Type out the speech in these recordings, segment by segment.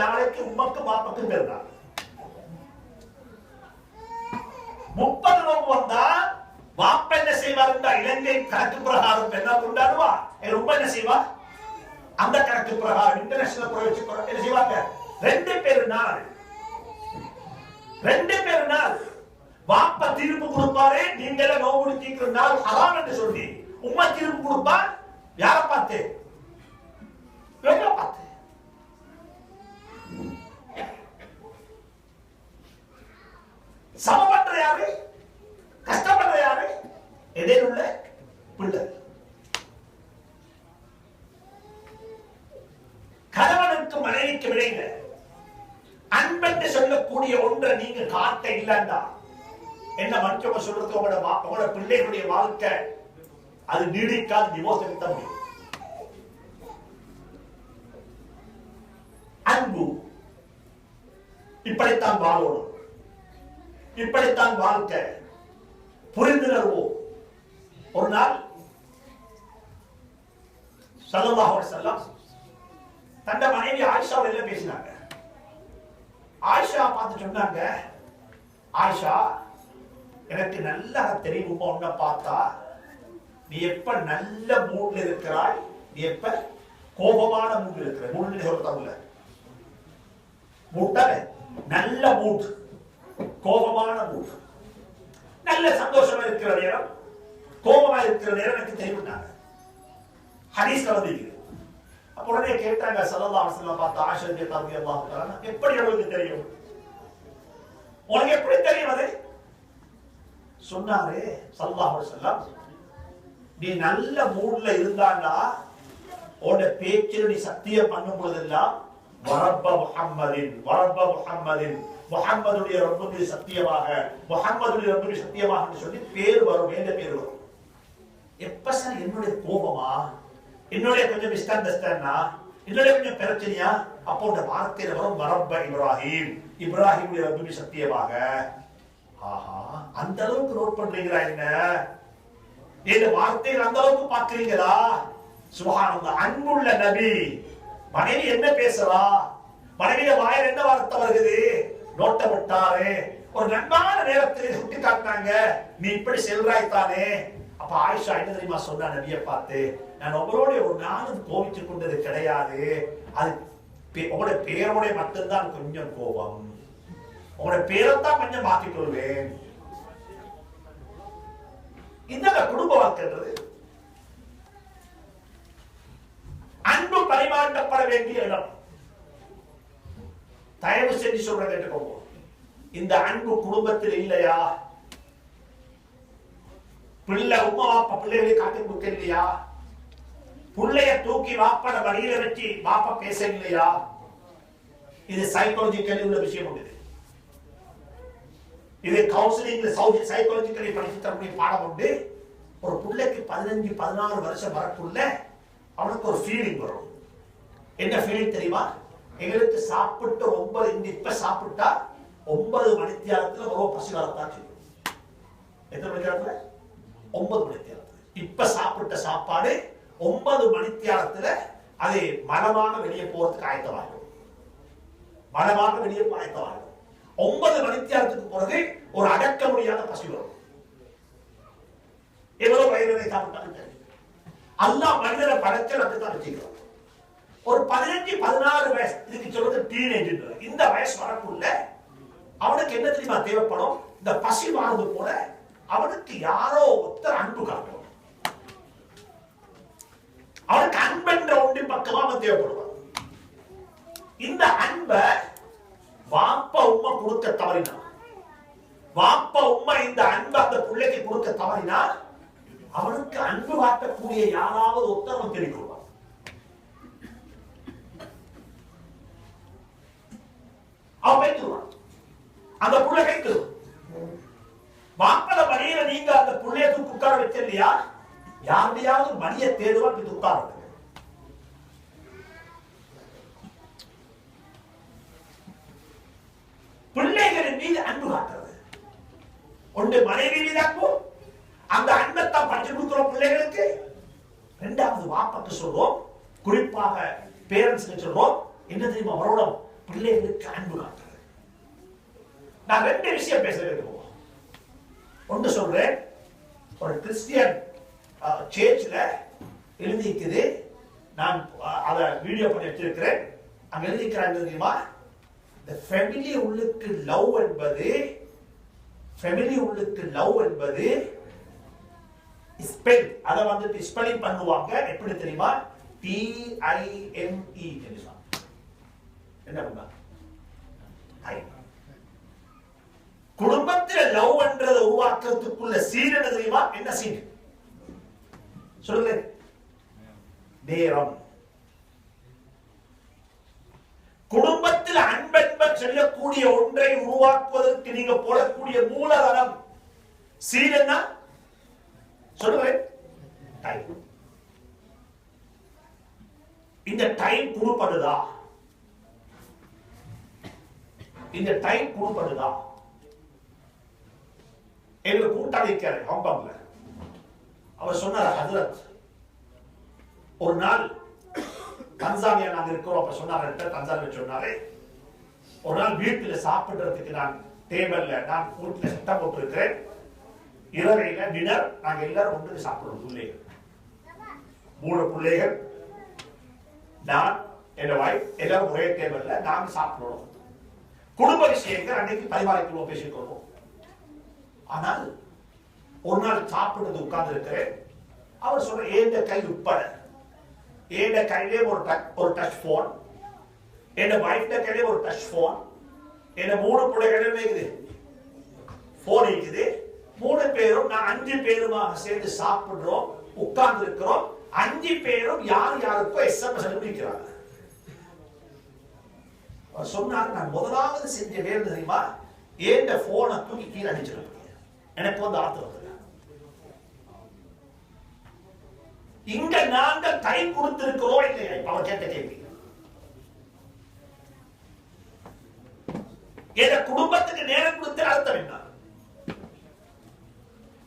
நாளைக்கு உமக்கு பாப்பக்கும் பெருநாள் முப்பது நோம்பு வந்தா வாப்ப என்ன செய்வார் இந்த இலங்கை கணக்கு பிரகாரம் என்ன கொண்டாடுவா. ரொம்ப என்ன செய்வா? அந்த கணக்கு பிரகாரம் இன்டர்நேஷனல் வச்சு என்ன செய்வாங்க? ரெண்டு பேரு நாள். ரெண்டு பேரு நாள். வாப்ப தீர்ப்பு கொடுப்பாரு நீங்களே நோம்பு தீர்க்கிற நாள் ஹராம் என்று சொல்லி. உம்மா தீர்ப்பு கொடுப்பா யாரை பார்த்து இவங்கள பார்த்து சம பண்ற யாரு கஷ்டப்படுற யாரு இடையில உள்ள பிள்ளை கணவனுக்கு மனைவிக்கு விளைங்க அன்பென்று சொல்லக்கூடிய ஒன்றை நீங்க காட்ட இல்லண்டா என்ன மற்றவங்க சொல்றது? உங்களோட உங்களோட பிள்ளைகளுடைய வாழ்க்கை அது நீடிக்காது டிவோர்ஸ் எடுத்த முடியும். அன்பு இப்படித்தான் வாழணும். இப்படித்தான் வாழ்க்கை. புரிந்துணர்வு ஒரு நாள் சலமாக செல்லாம் தந்த மனைவி ஆயிஷா வெளில பேசினாங்க. ஆயிஷா பார்த்து சொன்னாங்க ஆயிஷா எனக்கு நல்லா தெரியும். உன்னை பார்த்தா நீ எப்ப நல்ல மூட்ல இருக்கிறாய்? நீ எப்ப கோபமான மூட்ல இருக்கிற மூட்ல சொல்ல தமிழ்ல மூட்டால நல்ல மூட் கோபமான மூட் நல்ல சந்தோஷமா இருக்கிற நேரம் கோபமா இருக்கிற நேரம் எனக்கு தெரியும்னாங்க. ஹரிஸ் வந்து உடனே கேட்டாங்க சல்லல்லா அலைஹி வஸல்லம் பார்த்து தகுதி ரலியல்லாஹு எப்படி அவளுக்கு தெரியும்? உனக்கு எப்படி தெரியும் அது? சொன்னாரு சல்லா அலைஹி நீ நல்ல மூட்ல இருந்தாண்டா உன்னோட பேச்சில் நீ சத்தியம் பண்ணும் பொழுதெல்லாம் வரப்ப முகம்மதின் வரப்ப முகம்மதின் முகம்மதுடைய ரப்புக்கு சத்தியமாக முகம்மதுடைய ரொம்ப சத்தியமாக சொல்லி பேர் வரும் எந்த பேர் வரும். எப்ப சார் என்னுடைய கோபமா? என்னுடைய கொஞ்சம் மிஸ் அண்டர்ஸ்டாண்டா என்னுடைய கொஞ்சம் பிரச்சனையா? அப்போ இந்த வார்த்தையில வரும் வரப்ப இப்ராஹிம். இப்ராஹிமுடைய ரப்புக்கு சத்தியமாக. ஆஹா அந்த அளவுக்கு நோட் பண்றீங்களா என்ன? இந்த வார்த்தைகள் அந்த அளவுக்கு பாக்குறீங்களா சுபஹானல்லாஹ் அன்புள்ள நபி. மனைவி என்ன பேசலாம் மனைவிய வாயில் என்ன வார்த்தை வருகிறது நோட்ட விட்டாரு. ஒரு நன்பான நேரத்தில் சுட்டி காட்டினாங்க நீ இப்படி செல்றாய் தானே. அப்ப ஆயிஷா என்ன தெரியுமா சொன்ன நபியை பார்த்து? நான் உங்களோட ஒரு நாளும் கோபிச்சு கொண்டது கிடையாது. அது பே- உங்களுடைய பேரோட மட்டும்தான் கொஞ்சம் கோபம். உங்களுடைய பேரைத்தான் கொஞ்சம் மாற்றிக் கொள்வேன் இந்த குடும்ப வாழ்க்கைன்றது அன்பு பரிமாற்றப்பட வேண்டிய இடம். தயவு செஞ்சு சொல்ற கேட்டுக்கோங்க. இந்த அன்பு குடும்பத்தில் இல்லையா? பிள்ளை உமா வாப்பா பிள்ளைகளை காட்டி கொடுக்க இல்லையா புள்ளைய தூக்கி வாப்பட வழியில வச்சு பாப்பா பேசவில்லையா? இது சைக்காலஜிக்கலி உள்ள விஷயம் உண்டு இது. இது கவுன்சிலிங்ல சைக்காலஜிக்கலி படிச்சு தரக்கூடிய பாடம் உண்டு. ஒரு பிள்ளைக்கு பதினஞ்சு பதினாறு வருஷம் வரக்குள்ள அவனுக்கு ஒரு ஃபீலிங் வரும். என்ன ஃபீலிங் தெரியுமா? எங்களுக்கு சாப்பிட்டு ஒன்பது இந்த இப்ப சாப்பிட்டா ஒன்பது மணித்தியாலத்துல ரொம்ப பசி வரத்தான் செய்யும். எத்தனை மணித்தியாலத்துல? ஒன்பது மணித்தியாலத்துல. இப்ப சாப்பிட்ட சாப்பாடு ஒன்பது மணித்தியாலத்துல அது மலமாக வெளியே போறதுக்கு ஆயத்தமாகும் மலமாக வெளியே ஆயத்தமாகும் ஒன்பது மணித்தியாலத்துக்கு பிறகு ஒரு அடக்க முடியாத பசி வரும். எவ்வளவு வயதினை சாப்பிட்டாலும் அல்லா மனிதரை மனிதனை படைச்சல் அப்படித்தான் வச்சுக்கிறோம். ஒரு பதினஞ்சு பதினாறு வயசு இதுக்கு சொல்றது டீனேஜ் இந்த வயசு வரக்குள்ள அவனுக்கு என்ன தெரியுமா தேவைப்படும்? இந்த பசி வாழ்ந்து போல அவனுக்கு யாரோ ஒருத்தர் அன்பு காட்டும் அவனுக்கு அன்பென்ற ஒன்றின் பக்கமா அவன் தேவைப்படுவான். இந்த அன்பை வாப்ப உம்மா கொடுக்க தவறினா வாப்ப உம்மா இந்த அன்பை அந்த பிள்ளைக்கு கொடுக்க தவறினா அவனுக்கு அன்பு காட்டக்கூடிய யாராவது ஒருத்தர் அவன் அவன் வைத்துருவான் அந்த புள்ள கைத்துருவான் வாப்பத வழியில நீங்க அந்த புள்ளைய தூக்கி உட்கார வச்ச யாருடையாவது மணியை தேடுவான் இது உட்கார்றது பிள்ளைகளின் மீது அன்பு காட்டுறது. ஒன்று மனைவி மீது அன்பு அந்த அன்பத்தான் படிச்சு கொடுக்கிறோம் பிள்ளைகளுக்கு. ரெண்டாவது வாப்பக்கு சொல்றோம் குறிப்பாக பேரண்ட்ஸ்க்கு சொல்றோம் என்ன தெரியுமா வரணும் பிள்ளைகளுக்கு அன்பு காட்டுறது. நான் ரெண்டு விஷயம் பேச விரும்புவோம் ஒன்று சொல்றேன் ஒரு கிறிஸ்டியன் சேர்ச்சில் எழுதிக்குது நான் அதை வீடியோ பண்ணி வச்சிருக்கிறேன். அங்கே எழுதிக்கிறாங்க தெரியுமா? இந்த ஃபேமிலி உள்ளுக்கு லவ் என்பது ஃபேமிலி உள்ளுக்கு லவ் என்பது ஸ்பெல் அதை வந்துட்டு ஸ்பெல்லிங் பண்ணுவாங்க. எப்படி தெரியுமா? டிஐஎம்இ தெரியுமா? என்ன பண்ணுவாங்க குடும்பத்தில் லவ் என்றதை உருவாக்குறதுக்குள்ள சீன் என்ன தெரியுமா? என்ன சீன் சொல்லுங்க. நேரம். குடும்பத்தில் அன்பென்ப சொல்லக்கூடிய ஒன்றை உருவாக்குவதற்கு நீங்க போடக்கூடிய மூலதனம் சீரன்னா? சொல்லுங்க டைம் இந்த டைம் குடுப்படுதா இந்த டைம் குடுப்படுதா எங்க கூட்டாளி இருக்காரு ஹாங்காங்ல அவர் சொன்னார் ஹசரத் ஒரு நாள் தன்சானியா நாங்க இருக்கிறோம். அப்ப சொன்னார் தன்சானியா சொன்னாரு. ஒரு நாள் வீட்டுல சாப்பிடுறதுக்கு நான் டேபிள்ல நான் வீட்டுல சட்டம் போட்டிருக்கிறேன். இரவையில டினர் நாங்க எல்லாரும் ஒன்று சாப்பிடுறோம் பிள்ளைகள். மூணு பிள்ளைகள். நான் என் வாய் எல்லாரும் ஒரே டேபிள்ல நாங்க சாப்பிடுறோம். குடும்ப விஷயங்கள் அன்னைக்கு பரிமாறிக்குள்ளோம் பேசிக்கொள்வோம். ஆனால் ஒரு நாள் சாப்பிடுறது உட்கார்ந்து இருக்கிறேன் அவர் சொல்ற ஏந்த கை உட்பட ஏந்த கையிலே ஒரு டச் ஒரு டச் போன் என் வைஃப்ட கையிலே ஒரு டச் போன் என் மூணு பிள்ளைகளும் இருக்குது? போன் இருக்குது. மூணு பேரும் நான் அஞ்சு பேருமாக சேர்ந்து சாப்பிடுறோம் உட்கார்ந்து இருக்கிறோம் அஞ்சு பேரும் யார் யாருக்கோ எஸ்எம்எஸ் அனுப்பிக்கிறாங்க. அவர் சொன்னார் நான் முதலாவது செஞ்ச வேலை தெரியுமா? ஏண்ட போனை தூக்கி கீழே அடிச்சிருக்கேன் எனக்கு வந்து ஆத்து இங்க நாங்கள் கை கொடுத்திருக்கிறோம் இல்லையா இப்ப அவர் கேட்ட கேள்வி. எத குடும்பத்துக்கு நேரம் கொடுத்து அர்த்தம் என்ன?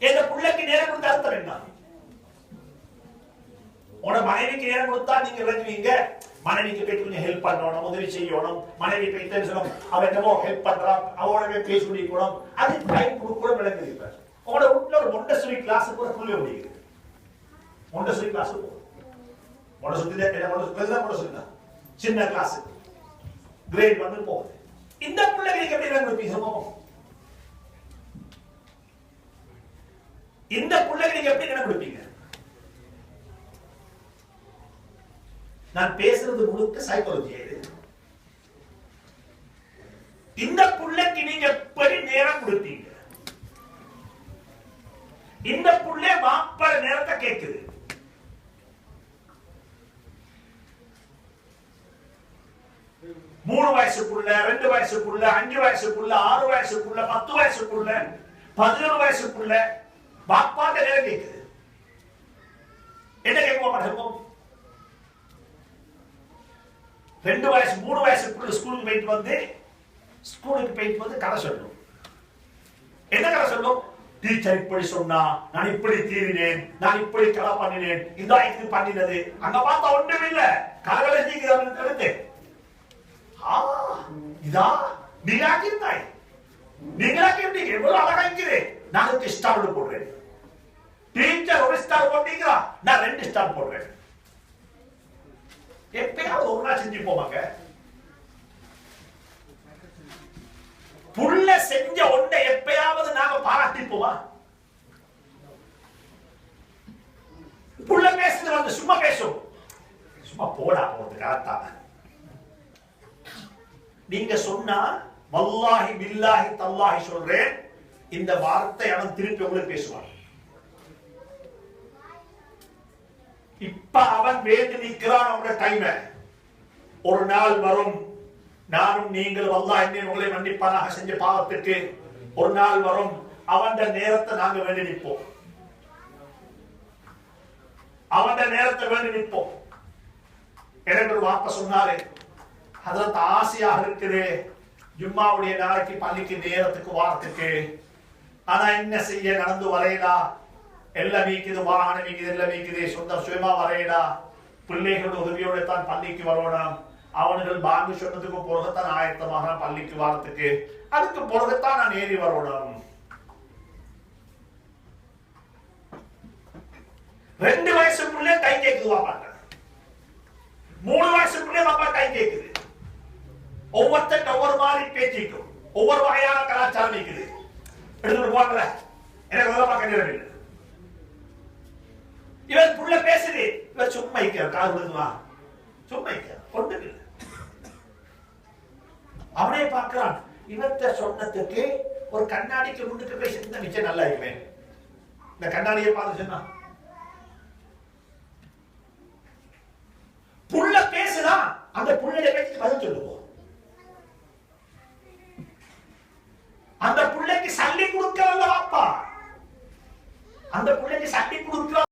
எத பிள்ளைக்கு நேரம் கொடுத்து அர்த்தம் என்ன? உன மனைவிக்கு நேரம் கொடுத்தா நீங்க விளங்குவீங்க மனைவிக்கு போய் கொஞ்சம் ஹெல்ப் பண்ணணும் உதவி செய்யணும். மனைவி போய் தெரிஞ்சணும் அவன் என்னமோ ஹெல்ப் பண்றான் அவனோட போய் பேசி முடிக்கணும் அது டைம் கொடுக்கூட விளங்குது இப்ப. உங்களோட வீட்டுல ஒரு மொண்டசுரி கிளாஸுக்கு கூட புள்ள முடியுது. மொண்டசூரி கிளாஸ் மொண்டஸ்வரி என்ன மொண்டஸ்வரி மொண்டஸ்வரி தான் சின்ன கிளாஸ் கிரேட் வந்து போகுது இந்த பிள்ளைகளுக்கு எப்படி நாங்கள் பேசுவோம் இந்த பிள்ளைகளுக்கு எப்படி கணக்கு கொடுப்பீங்க நான் பேசுறது முழுக்க சைக்காலஜி இது இந்த புள்ளைக்கு நீங்க எப்படி நேரம் கொடுத்தீங்க இந்த புள்ளை வாப்பட நேரத்தை கேட்குது மூணு வயசுக்குள்ள ரெண்டு வயசுக்குள்ள அஞ்சு வயசுக்குள்ள ஆறு வயசுக்குள்ள பத்து வயசுக்குள்ள பதினொரு வயசுக்குள்ள பாப்பாட்ட நேரம் என்ன கேட்க மாட்டோம் ரெண்டு வயசு மூணு வயசுக்குள்ள ஸ்கூலுக்கு போயிட்டு வந்து ஸ்கூலுக்கு போயிட்டு வந்து கதை சொல்லும் என்ன கதை சொல்லும் டீச்சர் இப்படி சொன்னா நான் இப்படி தீரினேன் நான் இப்படி கதை பண்ணினேன் இதான் இது பண்ணினது. அங்க பார்த்தா ஒன்றும் இல்லை. கதகளை நீங்க இதா நீங்க ஆக்கியிருந்தாய் நீங்களா கேட்டீங்க எவ்வளவு அழகா இருக்குது நான் அதுக்கு ஸ்டார் போடுறேன் டீச்சர் ஒரு ஸ்டார் போட்டீங்களா நான் ரெண்டு ஸ்டார் போடுறேன் எப்பயாவது ஒரு நாள் செஞ்சு போவாங்க புள்ள செஞ்ச ஒன்றை எப்பயாவது நாம பாராட்டிப்போமா புள்ள பேசுறது வந்து சும்மா பேசும் சும்மா போடா போறது கரெக்டா நீங்க சொன்னா வல்லாஹி பில்லாஹி தல்லாஹி சொல்றேன். இந்த வார்த்தை அவன் திருப்பி உங்களுக்கு பேசுவான். இப்ப அவன் வேண்டி நிற்கிறான் அவனோட டைம ஒரு நாள் வரும். நானும் நீங்கள் வல்லா என்ன உங்களை மன்னிப்பானாக செஞ்ச பாவத்துக்கு ஒரு நாள் வரும். அவன் நேரத்தை நாங்க வேண்டி நிற்போம். அவன் நேரத்தை வேண்டி நிற்போம். எனக்கு ஒரு வார்த்தை அதற்கு ஆசையாக இருக்குது ஜும்மாவுடைய நாளைக்கு பள்ளிக்கு நேரத்துக்கு வாரத்துக்கு. ஆனா என்ன செய்ய நடந்து வரையடா. எல்லாம் வீக்குது வாகனம் வீக்குது எல்லாம் வீக்குது. சொந்த சுயமா வரையடா. பிள்ளைகளோட உதவியோட தான் பள்ளிக்கு வரணும் அவனுகள் பாங்கு சொன்னதுக்கு பிறகுத்தான் ஆயத்தமாக பள்ளிக்கு வாரத்துக்கு. அதுக்கு பிறகுத்தான் நான் ஏறி வரணும் ரெண்டு வயசுக்குள்ளே கை கேக்குது பாப்பாங்க மூணு வயசுக்குள்ளே பாப்பா கை கேக்குது. ஒவ்வொருத்தன் ஒவ்வொரு மாதிரி பேச்சிக்கும் ஒவ்வொரு வகையான கலாச்சாரம் இருக்குது. எடுத்துட்டு போகல எனக்கு உதவ பார்க்க இவன் புள்ள பேசுது. இவன் சும்மா இருக்க காது விழுதுவா சும்மா இருக்க ஒண்ணு இல்லை அவனே பார்க்கிறான். இவர்கிட்ட சொன்னதுக்கு ஒரு கண்ணாடிக்கு முன்னுக்கு போய் சின்ன நிச்சயம் நல்லா இருக்குமே. இந்த கண்ணாடியை பார்த்து சொன்னா. புள்ள பேசுதான். அந்த புள்ளைய பேச்சு பதில் சொல்லுவோம். அந்த பிள்ளைக்கு சல்லி கொடுக்கல அப்பா. அந்த பிள்ளைக்கு சல்லி கொடுக்கல